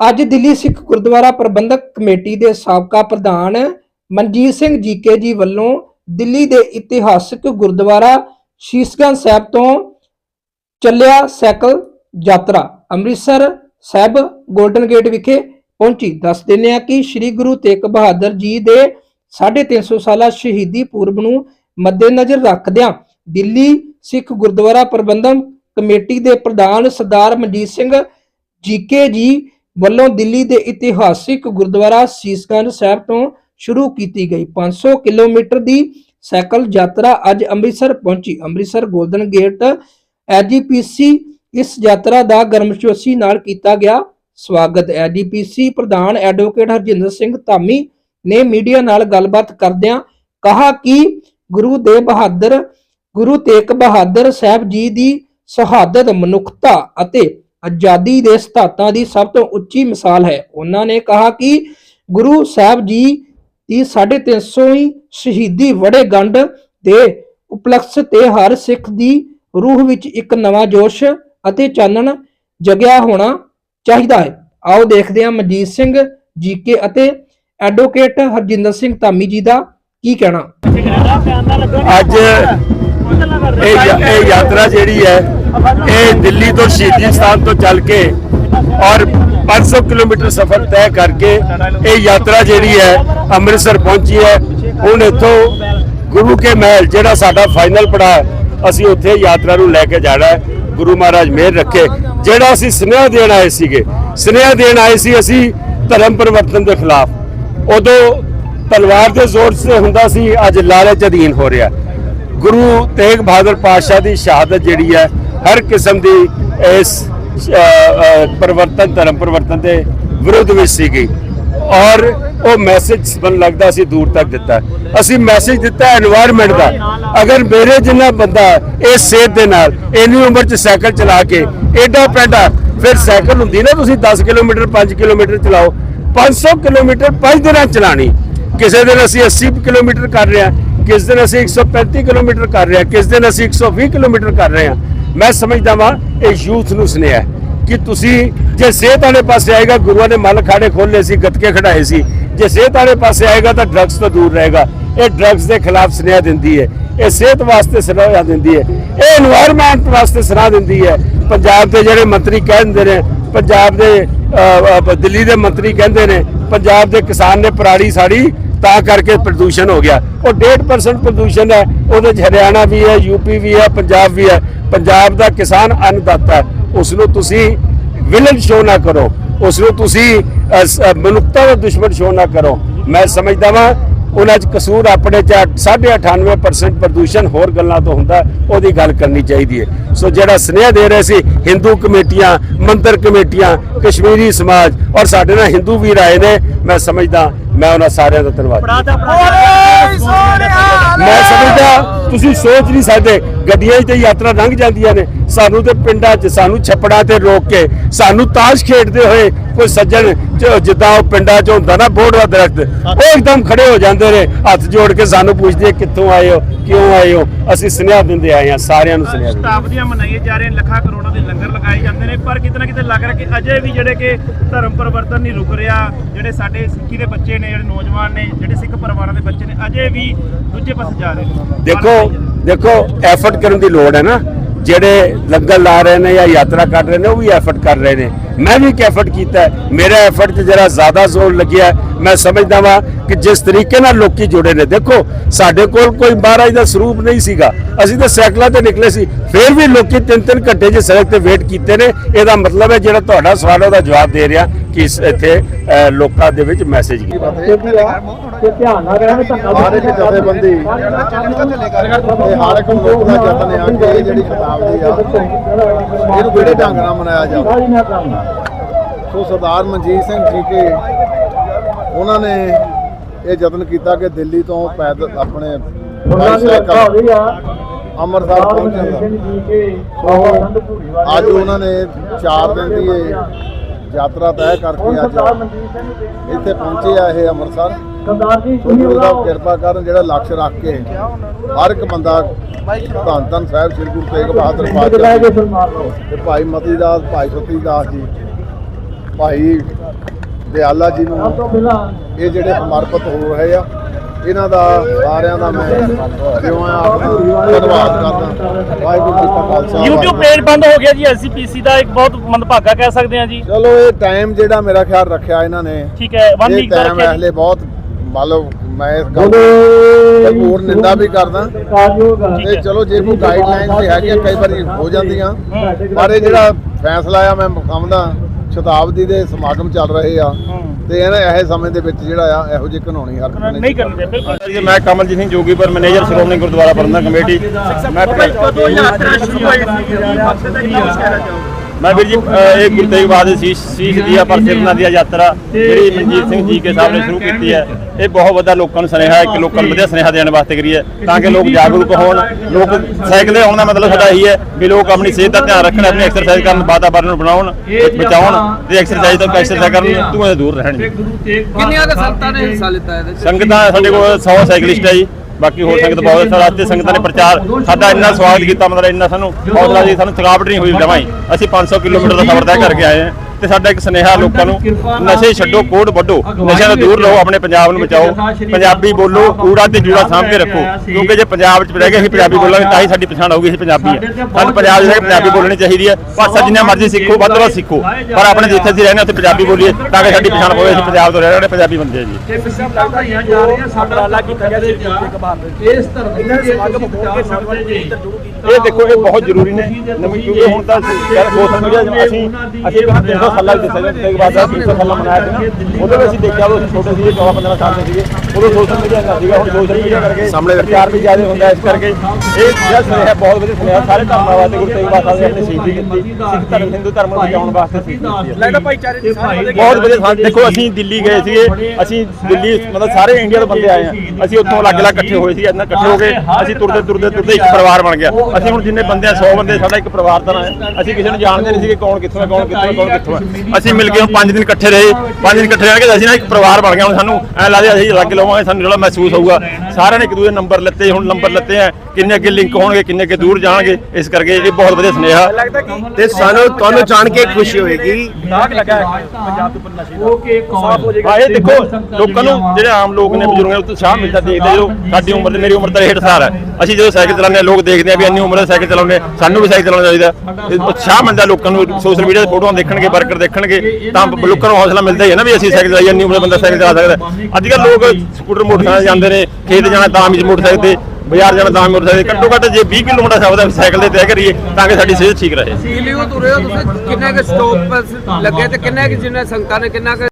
ਅੱਜ ਦਿੱਲੀ ਸਿੱਖ ਗੁਰਦੁਆਰਾ ਪ੍ਰਬੰਧਕ ਕਮੇਟੀ ਦੇ ਸਾਬਕਾ ਪ੍ਰਧਾਨ ਮਨਜੀਤ ਸਿੰਘ ਜੀਕੇ ਜੀ ਵੱਲੋਂ ਦਿੱਲੀ ਦੇ ਇਤਿਹਾਸਕ ਗੁਰਦੁਆਰਾ ਸ਼ੀਸ਼ਗੰਜ ਸਾਹਿਬ ਤੋਂ ਚੱਲਿਆ ਸਾਈਕਲ ਯਾਤਰਾ। ਅੰਮ੍ਰਿਤਸਰ ਸਾਹਿਬ 골ਡਨ ਗੇਟ ਵਿਖੇ ਪਹੁੰਚੀ। ਦੱਸ ਦਿੰਦੇ ਹਾਂ ਕਿ ਸ੍ਰੀ ਗੁਰੂ ਤੇਗ ਬਹਾਦਰ ਜੀ ਦੇ 350 ਸਾਲਾ ਸ਼ਹੀਦੀ ਪੁਰਬ ਨੂੰ ਮੱਦੇਨਜ਼ਰ ਰੱਖਦਿਆਂ ਦਿੱਲੀ ਸਿੱਖ ਗੁਰਦੁਆਰਾ ਪ੍ਰਬੰਧਕ ਕਮੇਟੀ ਦੇ ਪ੍ਰਧਾਨ ਸਰਦਾਰ ਮਨਜੀਤ ਸਿੰਘ ਜੀਕੇ ਜੀ ਵੱਲੋਂ ਦਿੱਲੀ ਦੇ ਇਤਿਹਾਸਿਕ ਗੁਰਦੁਆਰਾ ਸੀਸਗੰਜ ਸਾਹਿਬ ਤੋਂ ਸ਼ੁਰੂ ਕੀਤੀ ਗਈ। 500 ਕਿਲੋਮੀਟਰ ਦੀ ਸਾਈਕਲ ਯਾਤਰਾ ਅੱਜ ਅੰਮ੍ਰਿਤਸਰ ਪਹੁੰਚੀ। ਅੰਮ੍ਰਿਤਸਰ 골ਡਨ ਗੇਟ ਐਜੀਪੀਸੀ ਇਸ ਯਾਤਰਾ ਦਾ ਗਰਮਜੋਸ਼ੀ ਨਾਲ ਕੀਤਾ ਗਿਆ ਸਵਾਗਤ। ਐਜੀਪੀਸੀ ਪ੍ਰਧਾਨ ਐਡਵੋਕੇਟ ਹਰਜਿੰਦਰ ਸਿੰਘ ਧਾਮੀ ਨੇ ਮੀਡੀਆ ਨਾਲ ਗੱਲਬਾਤ ਕਰਦਿਆਂ ਕਹਾ ਕਿ ਗੁਰੂ ਦੇ ਬਹਾਦਰ, ਗੁਰੂ ਤੇਗ ਬਹਾਦਰ ਸਾਹਿਬ ਜੀ ਦੀ ਸ਼ਹਾਦਤ, ਮਨੁੱਖਤਾ ਅਤੇ ਆਜ਼ਾਦੀ ਦੇ ਸਿਧਾਂਤਾਂ ਦੀ ਸਭ ਤੋਂ ਉੱਚੀ ਮਿਸਾਲ ਹੈ। ਉਹਨਾਂ ਨੇ ਕਹਾ ਕਿ ਗੁਰੂ ਸਾਹਿਬ ਜੀ ਦੀ 350ਵੀਂ ਸ਼ਹੀਦੀ ਵੜੇ ਗੰਢ ਦੇ ਉਪਲਕਸ਼ ਤੇ ਹਰ ਸਿੱਖ ਦੀ ਰੂਹ ਵਿੱਚ ਇੱਕ ਨਵਾਂ ਜੋਸ਼ ਅਤੇ ਚਾਨਣ ਜਗਿਆ ਹੋਣਾ ਚਾਹੀਦਾ ਹੈ। ਆਓ ਦੇਖਦੇ ਹਾਂ ਮਨਜੀਤ ਸਿੰਘ ਜੀਕੇ ਅਤੇ ਐਡਵੋਕੇਟ ਹਰਜਿੰਦਰ ਸਿੰਘ ਧਾਮੀ ਜੀ ਦਾ ਕੀ ਕਹਿਣਾ। ਅੱਜ ਇਹ ਯਾਤਰਾ ਜਿਹੜੀ ਹੈ ਇਹ ਦਿੱਲੀ ਤੋਂ ਸ਼ਹੀਦੀ ਸਥਾਨ ਤੋਂ ਚੱਲ ਕੇ ਔਰ 500 ਕਿਲੋਮੀਟਰ ਸਫ਼ਰ ਤੈਅ ਕਰਕੇ ਇਹ ਯਾਤਰਾ ਜਿਹੜੀ ਹੈ ਅੰਮ੍ਰਿਤਸਰ ਪਹੁੰਚੀ ਹੈ। ਹੁਣ ਇੱਥੋਂ ਗੁਰੂ ਕੇ ਮਹਿਲ ਜਿਹੜਾ ਸਾਡਾ ਫਾਈਨਲ ਪੜਾ ਅਸੀਂ ਉੱਥੇ ਯਾਤਰਾ ਨੂੰ ਲੈ ਕੇ ਜਾਣਾ ਹੈ। ਗੁਰੂ ਮਹਾਰਾਜ ਮਿਹਰ ਰੱਖੇ। ਜਿਹੜਾ ਅਸੀਂ ਸੁਨੇਹਾ ਦੇਣ ਆਏ ਸੀਗੇ, ਸੁਨੇਹਾ ਦੇਣ ਆਏ ਸੀ ਅਸੀਂ ਧਰਮ ਪਰਿਵਰਤਨ ਦੇ ਖਿਲਾਫ। ਉਦੋਂ ਤਲਵਾਰ ਦੇ ਜ਼ੋਰ ਸੇ ਹੁੰਦਾ ਸੀ, ਅੱਜ ਲਾਲਚ ਅਧੀਨ ਹੋ ਰਿਹਾ ਗੁਰੂ ਤੇਗ ਬਹਾਦਰ ਪਾਤਸ਼ਾਹ ਦੀ ਸ਼ਹਾਦਤ ਜਿਹੜੀ ਹੈ ਹਰ ਕਿਸਮ ਦੀ ਇਸ ਪਰਵਰਤਨ, ਧਰਮ ਪਰਵਰਤਨ ਦੇ ਵਿਰੋਧ ਵਿੱਚ ਸੀਗੀ। ਔਰ ਉਹ ਮੈਸੇਜ ਬਣ ਲੱਗਦਾ ਸੀ ਦੂਰ ਤੱਕ ਦਿੱਤਾ। ਅਸੀਂ ਮੈਸੇਜ ਦਿੱਤਾ এনवायरमेंट ਦਾ। ਅਗਰ ਮੇਰੇ ਜਿੰਨਾ ਬੰਦਾ ਇਸ ਸੇਧ ਦੇ ਨਾਲ ਇੰਨੀ ਉਮਰ 'ਚ ਸਾਈਕਲ ਚਲਾ ਕੇ ਐਡਾ ਪੈਂਡਾ ਫਿਰ ਸਾਈਕਲ ਹੁੰਦੀ ਨਾ ਤੁਸੀਂ 10 ਕਿਲੋਮੀਟਰ 5 ਕਿਲੋਮੀਟਰ ਚਲਾਓ। 500 ਕਿਲੋਮੀਟਰ 5 ਦਿਨਾਂ ਚਲਾਣੀ ਕਿਸੇ ਦਿਨ ਅਸੀਂ 80 ਕਿਲੋਮੀਟਰ ਕਰ ਰਹੇ ਹਾਂ, ਕਿਸ ਦਿਨ ਅਸੀਂ 135 ਕਿਲੋਮੀਟਰ ਕਰ ਰਹੇ ਹਾਂ, ਕਿਸ ਦਿਨ ਅਸੀਂ 120 ਕਿਲੋਮੀਟਰ ਕਰ ਰਹੇ ਹਾਂ। ਮੈਂ ਸਮਝਦਾ ਵਾਂ, ਇਹ ਯੂਥ ਨੂੰ ਸੁਨੇਹਾ ਕਿ ਤੁਸੀਂ, ਜੇ ਸਿਹਤ ਵਾਲੇ ਪਾਸੇ ਆਏਗਾ, ਗੁਰੂਆਂ ਨੇ ਮਲ ਖਾੜੇ ਖੋਲੇ ਸੀ, ਗੱਤਕੇ ਖੜਾਏ ਸੀ। ਜੇ ਸਿਹਤ ਵਾਲੇ ਪਾਸੇ ਆਏਗਾ ਤਾਂ ਡਰੱਗਸ ਤੋਂ ਦੂਰ ਰਹੇਗਾ। ਇਹ ਡਰੱਗਸ ਦੇ ਖਿਲਾਫ ਸੁਨੇਹਾ ਦਿੰਦੀ ਹੈ। ਇਹ ਸਿਹਤ ਵਾਸਤੇ ਸੁਨੇਹਾ ਦਿੰਦੀ ਹੈ। ਇਹ এনवायरमेंट ਵਾਸਤੇ ਸੁਨੇਹਾ ਦਿੰਦੀ ਹੈ। ਪੰਜਾਬ ਦੇ ਜਿਹੜੇ ਮੰਤਰੀ ਕਹਿੰਦੇ ਨੇ, ਪੰਜਾਬ ਦੇ ਦਿੱਲੀ ਦੇ ਮੰਤਰੀ ਕਹਿੰਦੇ ਨੇ, ਪੰਜਾਬ ਦੇ ਕਿਸਾਨ ਨੇ ਪਰਾੜੀ ਸਾੜੀ, ਤਾਂ ਕਰਕੇ ਪ੍ਰਦੂਸ਼ਣ ਹੋ ਗਿਆ। ਉਹ 1.5% ਪ੍ਰਦੂਸ਼ਣ ਹੈ। ਉਹਦੇ ਚ ਹਰਿਆਣਾ ਵੀ ਹੈ ਯੂਪੀ ਵੀ ਹੈ, ਪੰਜਾਬ ਵੀ ਹੈ। ਪੰਜਾਬ ਦਾ ਕਿਸਾਨ ਅੰਨਦਾਤਾ ਹੈ ਉਸ ਨੂੰ ਤੁਸੀਂ ਵਿਲਨ ਸ਼ੋ ਨਾ ਕਰੋ ਉਸ ਨੂੰ ਤੁਸੀਂ ਮਨੁੱਖਤਾ ਦਾ ਦੁਸ਼ਮਣ ਸ਼ੋ ਨਾ ਕਰੋ। ਮੈਂ ਸਮਝਦਾ ਵਾਂ, ਉਹਨਾਂ 'ਚ ਕਸੂਰ ਆਪਣੇ 'ਚ 98% ਪ੍ਰਦੂਸ਼ਣ ਹੋਰ ਗੱਲਾਂ ਤੋਂ ਹੁੰਦਾ, ਉਹਦੀ ਗੱਲ ਕਰਨੀ ਚਾਹੀਦੀ ਹੈ। ਸੋ ਜਿਹੜਾ ਸਨੇਹ ਦੇ ਰਹੇ ਸੀ ਹਿੰਦੂ ਕਮੇਟੀਆਂ, ਮੰਦਰ ਕਮੇਟੀਆਂ, ਕਸ਼ਮੀਰੀ ਸਮਾਜ ਔਰ ਸਾਡੇ ਨਾਲ ਹਿੰਦੂ ਵੀਰ ਆਏ ਨੇ, ਮੈਂ ਸਮਝਦਾ ਮੈਂ ਉਹਨਾਂ ਸਾਰਿਆਂ ਦਾ ਧੰਨਵਾਦ ਮੈਂ ਸਮਝਦਾ ਤੁਸੀਂ ਸੋਚ ਨਹੀਂ ਸਕਦੇ ਗੱਡੀਆਂ 'ਚ ਤੇ ਯਾਤਰਾ ਲੰਘ ਜਾਂਦੀਆਂ ਨੇ। ਸਾਨੂੰ ਤੇ ਪਿੰਡਾਂ 'ਚ ਸਾਨੂੰ ਛੱਪੜਾਂ ਤੇ ਰੋਕ ਕੇ ਸਾਨੂੰ ਤਾਸ਼ ਖੇਡਦੇ ਹੋਏ ਕੋਈ ਸੱਜਣ ਜਿੱਦਾਂ ਉਹ ਪਿੰਡਾਂ 'ਚ ਹੁੰਦਾ ਨਾ ਬੋੜ ਦਾ ਦਰਖਤ ਉਹ ਇੱਕਦਮ ਖੜੇ ਹੋ ਜਾਂਦੇ ਨੇ। ਹੱਥ ਜੋੜ ਕੇ ਸਾਨੂੰ ਪੁੱਛਦੇ ਕਿੱਥੋਂ ਆਏ ਹੋ ਕਿਉਂ ਆਏ ਹੋ? ਅਸੀਂ ਸੁਨੇਹਾ ਦਿੰਦੇ ਆਏ ਹਾਂ ਸਾਰਿਆਂ ਨੂੰ ਸੁਨੇਹਾ ਦਿੰਦੇ ਸ਼ਤਾਬਦੀਆਂ ਮਨਾਈਏ ਜਾ ਰਹੇ ਨੇ, ਲੱਖਾਂ ਕਰੋੜਾਂ ਦੇ ਲੰਗਰ ਲਗਾਏ ਜਾਂਦੇ ਨੇ ਪਰ ਕਿਤੇ ਨਾ ਕਿਤੇ ਲੱਗ ਰਿਹਾ ਕਿ ਅਜੇ ਵੀ ਜਿਹੜੇ ਕਿ ਧਰਮ ਪਰਿਵਰਤਨ ਨਹੀਂ ਰੁਕ ਰਿਹਾ ਜਿਹੜੇ ਸਾਡੇ ਸਿੱਖੀ ਦੇ ਬੱਚੇ ਨੇ ਜਿਹੜੇ ਨੌਜਵਾਨ ਨੇ, ਜਿਹੜੇ ਸਿੱਖ ਪਰਿਵਾਰਾਂ ਦੇ ਬੱਚੇ ਨੇ, ਅਜੇ ਵੀ ਦੂਜੇ ਪਾਸੇ ਜਾ ਰਹੇ ਨੇ। ਦੇਖੋ ਦੇਖੋ ਐਫਰਟ ਕਰਨ ਦੀ ਲੋੜ ਹੈ ਨਾ। ਜਿਹੜੇ ਲੰਗਰ ਲਾ ਰਹੇ ਨੇ ਜਾਂ ਯਾਤਰਾ ਕਰ ਰਹੇ ਨੇ, ਉਹ ਵੀ ਐਫਰਟ ਕਰ ਰਹੇ ਨੇ। ਮੈਂ ਵੀ ਇੱਕ ਐਫਰਟ ਕੀਤਾ ਮੇਰਾ ਐਫਰਟ 'ਚ ਜਰਾ ਜ਼ਿਆਦਾ ਜ਼ੋਰ ਲੱਗਿਆ। ਮੈਂ ਸਮਝਦਾ ਵਾਂ ਕਿ ਜਿਸ ਤਰੀਕੇ ਨਾਲ ਲੋਕੀ ਜੁੜੇ ਨੇ ਦੇਖੋ ਸਾਡੇ ਕੋਲ ਕੋਈ ਮਹਾਰਾਜ ਦਾ ਸਰੂਪ ਨਹੀਂ ਸੀਗਾ। ਅਸੀਂ ਤਾਂ ਸਾਈਕਲਾਂ ਤੇ ਨਿਕਲੇ ਸੀ। ਫਿਰ ਵੀ ਲੋਕੀ ਤਿੰਨ ਤਿੰਨ ਘੰਟੇ ਜੇ ਸੜਕ ਤੇ ਵੇਟ ਕੀਤੇ ਨੇ ਇਹਦਾ ਮਤਲਬ ਹੈ ਜਿਹੜਾ ਤੁਹਾਡਾ ਸਵਾਲ ਉਹਦਾ ਜਵਾਬ ਦੇ ਰਿਹਾ ਕਿ ਇਸ ਇੱਥੇ ਲੋਕਾਂ ਦੇ ਵਿੱਚ ਮੈਸੇਜ ਕੀਤਾ ਹਰ ਇੱਕ ਜਥੇਬੰਦੀ। ਤੇ ਹਰ ਇੱਕ ਲੋਕ ਦਾ ਯਤਨ ਆ ਕਿ ਇਹ ਜਿਹੜੀ ਸ਼ਤਾਬਦੀ ਆ ਇਹਨੂੰ ਕਿਹੜੇ ਢੰਗ ਨਾਲ ਮਨਾਇਆ ਜਾਵੇ? ਸੋ ਸਰਦਾਰ ਮਨਜੀਤ ਸਿੰਘ ਜੀ ਕੇ ਉਹਨਾਂ ਨੇ ਇਹ ਯਤਨ ਕੀਤਾ ਕਿ ਦਿੱਲੀ ਤੋਂ ਪੈਦਲ ਆਪਣੇ ਬਾਈਸਾਈਕਲ ਅੰਮ੍ਰਿਤਸਰ ਪਹੁੰਚਣ ਦਾ। ਅੱਜ ਉਹਨਾਂ ਨੇ 4 ਦਿਨ ਦੀ ਇਹ ਯਾਤਰਾ ਤੈਅ ਕਰਕੇ ਅੱਜ ਇੱਥੇ ਪਹੁੰਚੇ ਆ ਇਹ ਅੰਮ੍ਰਿਤਸਰ। ਸੋ ਗੁਰੂ ਸਾਹਿਬ ਕਿਰਪਾ ਕਰਨ ਜਿਹੜਾ ਲਕਸ਼ ਰੱਖ ਕੇ ਹਰ ਇੱਕ ਬੰਦਾ ਧੰਨ ਧੰਨ ਸਾਹਿਬ ਸ੍ਰੀ ਗੁਰੂ ਤੇਗ ਬਹਾਦਰ ਪਾਤਸ਼ਾਹ ਜੀ। ਤੇ ਭਾਈ ਮਤੀ ਦਾਸ ਭਾਈ ਸਤੀ ਦਾਸ ਜੀ ਭਾਈ ਦਿਆਲਾ ਜੀ ਨੂੰ ਇਹ ਜਿਹੜੇ ਸਮਰਪਿਤ ਹੋ ਰਹੇ ਆ ਇਹਨਾਂ ਦਾ ਸਾਰਿਆਂ ਦਾ ਮੈਂ ਜਿਉਂ ਆ ਆਪਣਾ ਧੰਨਵਾਦ ਕਰਦਾ। ਵਾਹਿਗੁਰੂ ਜੀ ਕਾ ਖਾਲਸਾ YouTube ਪੇਜ ਬੰਦ ਹੋ ਗਿਆ ਜੀ ਐਸਜੀਪੀਸੀ ਦਾ ਇੱਕ ਬਹੁਤ ਮੰਦਭਾਗਾ ਕਹਿ ਸਕਦੇ ਹਾਂ ਜੀ। ਚਲੋ ਇਹ ਟਾਈਮ ਜਿਹੜਾ ਮੇਰਾ ਖਿਆਲ ਰੱਖਿਆ ਇਹਨਾਂ ਨੇ ਠੀਕ ਹੈ ਵਨ ਇਹ ਵੀਕ ਦਾ ਰੱਖਿਆ ਜੀ। ਬਹੁਤ ਮਤਲਬ ਮੈਂ ਇਸ ਗੱਲ ਭਰਪੂਰ ਨਿੰਦਾ ਵੀ ਕਰਦਾ। ਤੇ ਚਲੋ ਜੇ ਕੋਈ ਗਾਈਡਲਾਈਨਸ ਤੇ ਹੈਗੀਆਂ ਕਈ ਵਾਰੀ ਹੋ ਜਾਂਦੀਆਂ। ਪਰ ਇਹ ਜਿਹੜਾ ਫੈਸਲਾ ਆ ਮੈਂ ਸਮਝਦਾ ਸ਼ਤਾਬਦੀ ਦੇ ਸਮਾਗਮ ਚੱਲ ਰਹੇ ਆ। ਤੇ ਇਹਨਾਂ ਇਹ ਸਮੇਂ ਦੇ ਵਿੱਚ ਜਿਹੜਾ ਆ ਇਹੋ ਜਿਹੀ ਕਾਨੂੰਨੀ ਹਰਕਤ ਨਹੀਂ ਕਰਨੀ ਬਿਲਕੁਲ। ਜੀ ਮੈਂ ਕਮਲਜੀਤ ਸਿੰਘ ਜੋਗੀਪੁਰ ਮੈਨੇਜਰ ਸ਼੍ਰੋਮਣੀ ਗੁਰਦੁਆਰਾ ਪ੍ਰਬੰਧਕ ਕਮੇਟੀ। ਮੈਂ ਕਦੋਂ ਯਾਤਰਾ ਸ਼ੁਰੂ ਹੋਈ ਸੀ? ਮਕਸਦ ਹੈ ਕੀ ਚਾਹੋਗੇ ਮੈਂ ਵੀਰ ਜੀ ਇਹ ਗੁਰੂ ਤੇਗ ਬਹਾਦਰ ਸੀਸ ਸੀਸ ਦੀਆ ਪਰ ਸਿਰਨਾ ਦੀ ਯਾਤਰਾ ਜਿਹੜੀ ਮਨਜੀਤ ਸਿੰਘ ਜੀ ਕੇ ਸਾਹਿਬ ਨੇ ਸ਼ੁਰੂ ਕੀਤੀ ਹੈ। ਇਹ ਬਹੁਤ ਵੱਡਾ ਲੋਕਾਂ ਨੂੰ ਸੁਨੇਹਾ ਹੈ ਕਿ ਲੋਕਾਂ ਨੂੰ ਵਧੀਆ ਸੁਨੇਹਾ ਦੇਣ ਵਾਸਤੇ ਕਰੀ ਹੈ ਤਾਂ ਕਿ ਲੋਕ ਜਾਗਰੂਕ ਹੋਣ ਲੋਕ ਸਾਈਕਲ ਤੇ ਆਉਣ ਦਾ ਮਤਲਬ ਸਾਡਾ ਇਹੀ ਹੈ ਵੀ ਲੋਕ ਆਪਣੀ ਸਿਹਤ ਦਾ ਧਿਆਨ ਰੱਖਣ ਆਪਣੀ ਐਕਸਰਸਾਈਜ਼ ਕਰਨ ਵਾਤਾਵਰਨ ਨੂੰ ਬਣਾਉਣ ਬਚਾਉਣ ਤੇ ਐਕਸਰਸਾਈਜ਼ ਤੋਂ ਐਕਸਰਸਾਈਜ਼ ਕਰਨ ਤੋਂ ਦੂਰ ਰਹਿਣ। ਕਿੰਨੀਆਂ ਸੰਗਤਾਂ ਨੇ ਹਿੱਸਾ ਲਿੱਤਾ ਇਹਦੇ? ਸੰਗਤਾਂ ਸਾਡੇ ਕੋਲ 100 ਸਾਈਕਲਿਸਟ ਹੈ ਜੀ। ਬਾਕੀ ਹੋਰ ਸੰਗਤ ਬਹੁਤ ਹੈ ਅੱਜ ਤੇ ਸੰਗਤਾਂ ਨੇ ਪ੍ਰਚਾਰ ਸਾਡਾ ਇੰਨਾ ਸਵਾਗਤ ਕੀਤਾ, ਮਤਲਬ ਇੰਨਾ ਸਾਨੂੰ ਹੌਸਲਾ ਜੀ ਸਾਨੂੰ ਥਕਾਵਟ ਨਹੀਂ ਹੋਈ ਜਮਾਂ ਹੀ ਅਸੀਂ 500 ਕਿਲੋਮੀਟਰ ਦਾ ਸਫ਼ਰ ਤੈਅ ਕਰਕੇ ਆਏ ਹਾਂ। ਤੇ ਸਾਡਾ ਇੱਕ ਸੁਨੇਹਾ ਲੋਕਾਂ ਨੂੰ ਨਸ਼ੇ ਛੱਡੋ ਕੋਡ ਵੱਢੋ ਨਸ਼ਿਆਂ ਤੋਂ ਦੂਰ ਰਹੋ ਆਪਣੇ ਪੰਜਾਬ ਨੂੰ ਬਚਾਓ। ਪੰਜਾਬੀ ਬੋਲੋ ਕੂੜਾ ਤੇ ਜੂੜਾ ਸਾਂਭ ਕੇ ਰੱਖੋ ਕਿਉਂਕਿ ਜੇ ਪੰਜਾਬ 'ਚ ਰਹਿ ਕੇ ਅਸੀਂ ਪੰਜਾਬੀ ਬੋਲਾਂਗੇ ਤਾਂ ਹੀ ਸਾਡੀ ਪਛਾਣ ਆਊਗੀ ਅਸੀਂ ਪੰਜਾਬੀ ਆ ਸਾਨੂੰ ਪੰਜਾਬ ਕੇ ਪੰਜਾਬੀ ਬੋਲਣੀ ਚਾਹੀਦੀ ਹੈ ਭਾਸ਼ਾ ਜਿੰਨਾ ਮਰਜ਼ੀ ਸਿੱਖੋ ਵੱਧ ਤੋਂ ਵੱਧ ਸਿੱਖੋ ਪਰ ਆਪਣੇ ਜਿੱਥੇ ਅਸੀਂ ਰਹਿੰਦੇ ਹਾਂ ਉੱਥੇ ਪੰਜਾਬੀ ਬੋਲੀਏ ਤਾਂ ਕਿ ਸਾਡੀ ਪਛਾਣ ਹੋਵੇ ਅਸੀਂ ਪੰਜਾਬ ਤੋਂ ਰਹਿਣ ਵਾਲੇ ਪੰਜਾਬੀ ਬੰਦੇ ਆ ਜੀ ਇਹ ਦੇਖੋ ਇਹ ਬਹੁਤ ਜ਼ਰੂਰੀ ਨੇ ਨਵੀਂ ਕਿਉਂਕਿ ਹੁਣ ਤਾਂ ਸੋਸ਼ਲ ਮੀਡੀਆ ਜਿਵੇਂ ਅਸੀਂ ਅਸੀਂ ਵੀ 300 ਸਾਲਾਂ ਦੇ ਦੱਸਿਆ ਤੇ ਬਾਅਦ 300 ਸਾਲਾਂ ਮਨਾਇਆ ਸੀ ਨਾ। ਉਦੋਂ ਵੀ ਅਸੀਂ ਦੇਖਿਆ ਅਸੀਂ ਛੋਟੇ ਸੀਗੇ 14 15 ਸਾਲ ਦੇ ਸੀਗੇ। ਉਦੋਂ ਸੋਸ਼ਲ ਮੀਡੀਆ ਦਾ ਸੀਗਾ ਹੁਣ ਸੋਸ਼ਲ ਮੀਡੀਆ ਕਰਕੇ ਸਾਹਮਣੇ ਪ੍ਰਚਾਰ ਵੀ ਜ਼ਿਆਦਾ ਹੁੰਦਾ ਇਸ ਕਰਕੇ। ਇਹ ਜਿਹੜਾ ਸੁਨੇਹਾ ਬਹੁਤ ਵਧੀਆ ਸੁਨੇਹਾ ਸਾਰੇ ਧਰਮਾਂ ਵਾਸਤੇ ਗੁਰੂ ਤੇਗ ਬਹਾਦਰ ਸਾਹਿਬ ਨੇ ਸ਼ਹੀਦੀ ਕੀਤੀ ਸਿੱਖ ਧਰਮ ਹਿੰਦੂ ਧਰਮ ਨੂੰ ਬਚਾਉਣ ਵਾਸਤੇ ਸ਼ਹੀਦੀ ਹੈ। ਲੱਗਦਾ ਭਾਈਚਾਰੇ ਦੀ ਬਹੁਤ ਵਧੀਆ ਸਾਨੂੰ ਦੇਖੋ ਅਸੀਂ ਦਿੱਲੀ ਗਏ ਸੀਗੇ। ਅਸੀਂ ਦਿੱਲੀ ਮਤਲਬ ਸਾਰੇ ਇੰਡੀਆ ਤੋਂ ਬੰਦੇ ਆਏ ਆ। ਅਸੀਂ ਉੱਥੋਂ ਅਲੱਗ-ਅਲੱਗ ਇਕੱਠੇ ਹੋਏ ਸੀ ਇੰਨਾ ਇਕੱਠੇ ਹੋ ਗਏ ਅਸੀਂ ਤੁਰਦੇ ਤੁਰਦੇ ਤੁਰਦੇ ਇੱਕ ਪਰਿਵਾਰ ਬਣ ਗਿਆ। ਅਸੀਂ ਹੁਣ ਜਿੰਨੇ ਬੰਦੇ ਆ 100 ਬੰਦੇ ਸਾਡਾ ਇੱਕ ਪਰਿਵਾਰ ਤਰ੍ਹਾਂ ਹੈ। ਅਸੀਂ ਕਿਸੇ ਨੂੰ ਜਾਣਦੇ ਨਹੀਂ ਸੀਗੇ ਕੌਣ ਕਿੱਥੋਂ ਹੈ ਕੌਣ ਕਿੱਥੋਂ ਹੈ ਕੌਣ ਕਿੱਥੋਂ ਹੈ। ਅਸੀਂ ਮਿਲ ਕੇ ਹੁਣ 5 ਦਿਨ ਇਕੱਠੇ ਰਹੇ। 5 ਦਿਨ ਇਕੱਠੇ ਰਹਿ ਕੇ ਅਸੀਂ ਨਾ ਇੱਕ ਪਰਿਵਾਰ ਬਣ ਗਿਆ ਹੁਣ ਸਾਨੂੰ ਐ ਲੱਗਦਾ ਅਸੀਂ ਅਲੱਗ ਲਵਾਂਗੇ ਸਾਨੂੰ ਜਿਹੜਾ ਮਹਿਸੂਸ ਹੋਊਗਾ। ਸਾਰਿਆਂ ਨੇ ਇੱਕ ਦੂਜੇ ਨੰਬਰ ਲੱਤੇ ਹੁਣ ਨੰਬਰ ਲੱਤੇ ਆ ਕਿੰਨੇ ਅੱਗੇ ਲਿੰਕ ਹੋਣਗੇ ਕਿੰਨੇ ਅੱਗੇ ਦੂਰ ਜਾਣਗੇ ਇਸ ਕਰਕੇ ਇਹ ਬਹੁਤ ਵਧੀਆ ਸੁਨੇਹਾ। ਤੇ ਸਾਨੂੰ ਤੁਹਾਨੂੰ ਜਾਣ ਕੇ ਖੁਸ਼ੀ ਹੋਏਗੀ। ਦਾਗ ਲੱਗਾ ਪੰਜਾਬ ਤੋਂ ਨਸ਼ੇ ਦਾ ਉਹ ਕਿ ਸਾਫ਼ ਹੋ ਹਾਂ ਇਹ ਦੇਖੋ ਲੋਕਾਂ ਨੂੰ ਜਿਹੜੇ ਆਮ ਲੋਕ ਨੇ ਬਜ਼ੁਰਗਾਂ ਨੂੰ ਉਤਸ਼ਾਹ ਮਿਲਦਾ ਦੇਖਦੇ ਜੋ ਸਾਡੀ ਉਮਰ ਤੇ ਮੇਰੀ ਉਮਰ ਤਾਂ 60 ਸਾਲ ਹੈ। ਅਸੀਂ ਜਦੋਂ ਸਾਈਕਲ ਚਲਾਉਂਦੇ ਹਾਂ ਲੋਕ ਦੇਖਦੇ ਆ ਵੀ ਇੰਨੀ ਉਮਰ ਦਾ ਸਾਈਕਲ ਚਲਾਉਂਦੇ ਹਾਂ, ਸਾਨੂੰ ਵੀ ਸਾਈਕਲ ਚਲਾਉਣਾ ਚਾਹੀਦਾ। ਉਤਸ਼ਾਹ ਮਿਲਦਾ ਲੋਕਾਂ ਨੂੰ ਸੋਸ਼ਲ ਮੀਡੀਆ ਤੇ ਫੋਟੋਆਂ ਦੇਖਣਗੇ ਵਰਕਰ ਦੇਖਣਗੇ ਤਾਂ ਲੋਕਾਂ ਨੂੰ ਹੌਸਲਾ ਮਿਲਦਾ ਹੀ ਹੈ ਨਾ ਵੀ ਅਸੀਂ ਸਾਈਕਲ ਚਲਾਈਏ ਇੰਨੀ ਉਮਰ ਬੰਦਾ ਸਾਈਕਲ ਚਲਾ ਸਕਦਾ ਅੱਜ ਕੱਲ੍ਹ ਲੋਕ ਸਕੂਟਰ ਮੋਟਰਸਾਈਕਲ ਜਾਂਦੇ ਨੇ ਖੇਤ ਜਾਣਾ ਤਾਂ ਵੀ ਮੋਟਰਸਾਈਕਲ ਤੇ ਬਾਜ਼ਾਰ ਜਾਣਾ ਤਾਂ ਵੀ ਮੋਟਰਸਾਈਕਲ ਤੇ। ਘੱਟੋ ਘੱਟ ਜੇ 20 ਕਿਲੋਮੀਟਰ ਸਫ਼ਰ ਦਾ ਸਾਈਕਲ ਤੇ ਤੈਅ ਕਰੀਏ ਤਾਂ ਕਿ ਸਾਡੀ ਸਿਹਤ ਠੀਕ ਰਹੇ ਸੀਲੀਓ ਤੁਰੇ ਹੋ ਤੁਸੀਂ ਕਿੰਨੇ ਕੁ ਸਟਾਪ ਲੱਗੇ ਤੇ ਕਿੰਨੇ ਕੁ ਜਿੰਨੇ ਸੰਗਤਾਂ ਨੇ ਕਿੰਨਾ ਕੁ